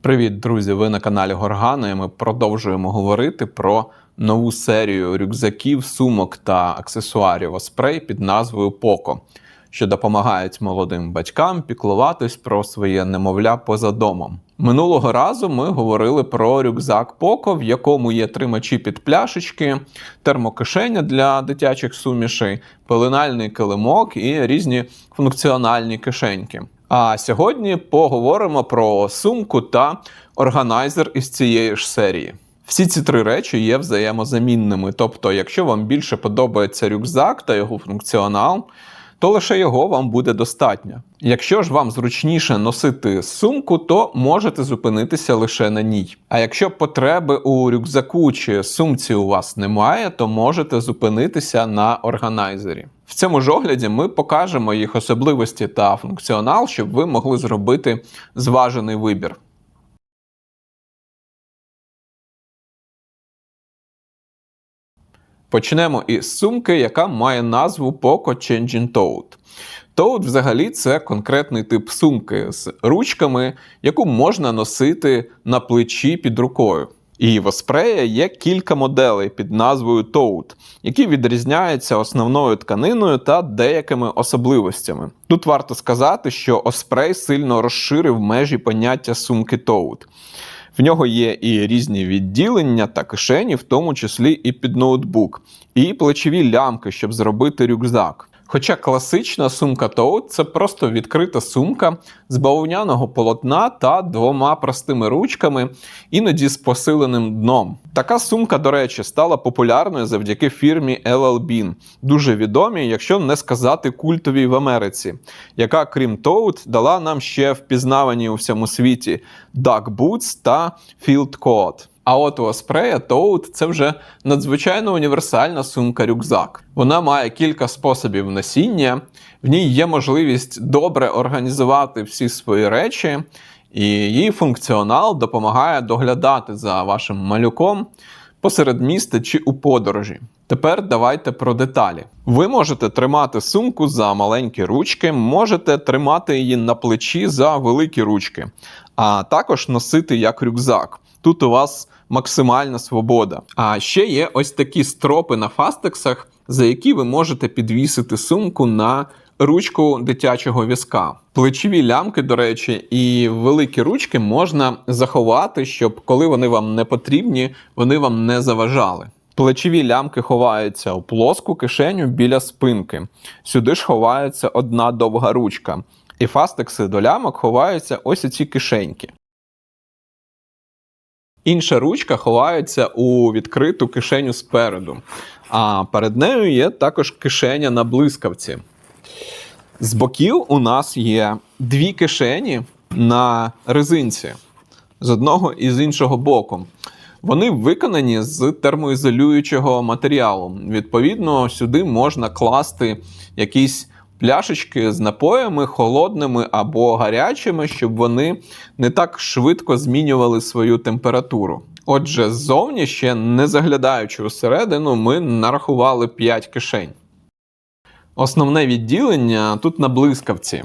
Привіт, друзі! Ви на каналі Горгана, і ми продовжуємо говорити про нову серію рюкзаків, сумок та аксесуарів Osprey під назвою Poco, що допомагають молодим батькам піклуватись про своє немовля поза домом. Минулого разу ми говорили про рюкзак Poco, в якому є тримачі під пляшечки, термокишеня для дитячих сумішей, пеленальний килимок і різні функціональні кишеньки. А сьогодні поговоримо про сумку та органайзер із цієї ж серії. Всі ці три речі є взаємозамінними. Тобто, якщо вам більше подобається рюкзак та його функціонал, то лише його вам буде достатньо. Якщо ж вам зручніше носити сумку, то можете зупинитися лише на ній. А якщо потреби у рюкзаку чи сумці у вас немає, то можете зупинитися на органайзері. В цьому ж огляді ми покажемо їх особливості та функціонал, щоб ви могли зробити зважений вибір. Почнемо із сумки, яка має назву Poco Changing Tote. Tote взагалі це конкретний тип сумки з ручками, яку можна носити на плечі під рукою. І в Osprey є кілька моделей під назвою Tote, які відрізняються основною тканиною та деякими особливостями. Тут варто сказати, що Osprey сильно розширив межі поняття сумки Tote. В нього є і різні відділення та кишені, в тому числі і під ноутбук, і плечові лямки, щоб зробити рюкзак. Хоча класична сумка Tote – це просто відкрита сумка з бавовняного полотна та двома простими ручками, іноді з посиленим дном. Така сумка, до речі, стала популярною завдяки фірмі LL Bean, дуже відомій, якщо не сказати культовій в Америці, яка, крім Tote, дала нам ще впізнавані у всьому світі Duck Boots та Field Coat. А от у Osprey Tote – це вже надзвичайно універсальна сумка-рюкзак. Вона має кілька способів носіння, в ній є можливість добре організувати всі свої речі, і її функціонал допомагає доглядати за вашим малюком посеред міста чи у подорожі. Тепер давайте про деталі. Ви можете тримати сумку за маленькі ручки, можете тримати її на плечі за великі ручки, а також носити як рюкзак. Тут у вас максимальна свобода. А ще є ось такі стропи на фастексах, за які ви можете підвісити сумку на ручку дитячого візка. Плечові лямки, до речі, і великі ручки можна заховати, щоб коли вони вам не потрібні, вони вам не заважали. Плечові лямки ховаються у плоску кишеню біля спинки. Сюди ж ховається одна довга ручка. І фастекси до лямок ховаються ось у ці кишеньки. Інша ручка ховається у відкриту кишеню спереду, а перед нею є також кишеня на блискавці. З боків у нас є дві кишені на резинці з одного і з іншого боку. Вони виконані з термоізолюючого матеріалу. Відповідно, сюди можна класти якісь пляшечки з напоями холодними або гарячими, щоб вони не так швидко змінювали свою температуру. Отже, ззовні ще не заглядаючи усередину, ми нарахували 5 кишень. Основне відділення тут на блискавці.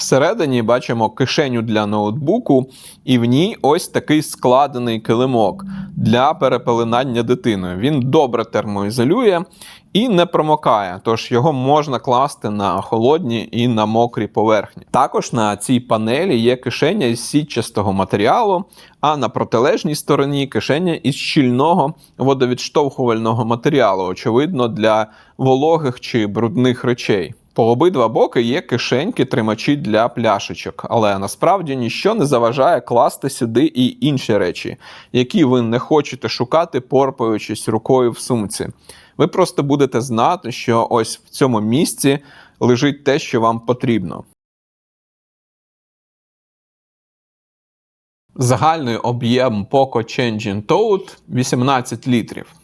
Всередині бачимо кишеню для ноутбуку, і в ній ось такий складений килимок для перепелинання дитиною. Він добре термоізолює і не промокає, тож його можна класти на холодні і на мокрі поверхні. Також на цій панелі є кишеня із сітчастого матеріалу, а на протилежній стороні кишеня із щільного водовідштовхувального матеріалу, очевидно, для вологих чи брудних речей. По обидва боки є кишеньки тримачі для пляшечок, але насправді ніщо не заважає класти сюди і інші речі, які ви не хочете шукати, порпаючись рукою в сумці. Ви просто будете знати, що ось в цьому місці лежить те, що вам потрібно. Загальний об'єм Poco Changing Tote 18 літрів.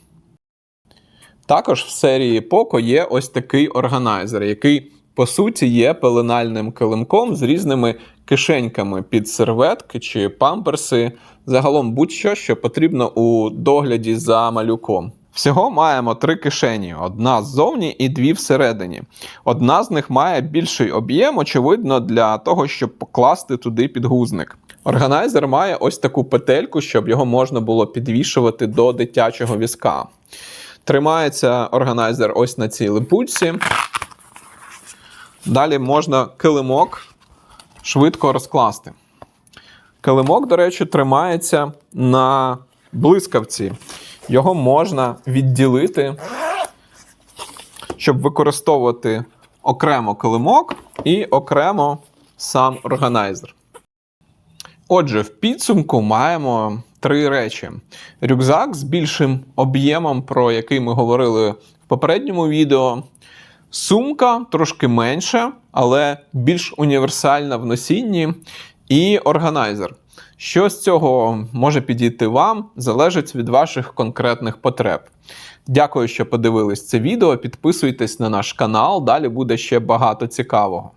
Також в серії Poco є ось такий органайзер, який, по суті, є пеленальним килимком з різними кишеньками під серветки чи памперси, загалом будь-що, що потрібно у догляді за малюком. Всього маємо три кишені: одна ззовні і дві всередині. Одна з них має більший об'єм, очевидно, для того, щоб покласти туди підгузник. Органайзер має ось таку петельку, щоб його можна було підвішувати до дитячого візка. Тримається органайзер ось на цій липучці. Далі можна килимок швидко розкласти. Килимок, до речі, тримається на блискавці. Його можна відділити, щоб використовувати окремо килимок і окремо сам органайзер. Отже, в підсумку маємо три речі: рюкзак з більшим об'ємом, про який ми говорили в попередньому відео. Сумка трошки менша, але більш універсальна в носінні, і органайзер. Що з цього може підійти вам, залежить від ваших конкретних потреб. Дякую, що подивились це відео. Підписуйтесь на наш канал, далі буде ще багато цікавого.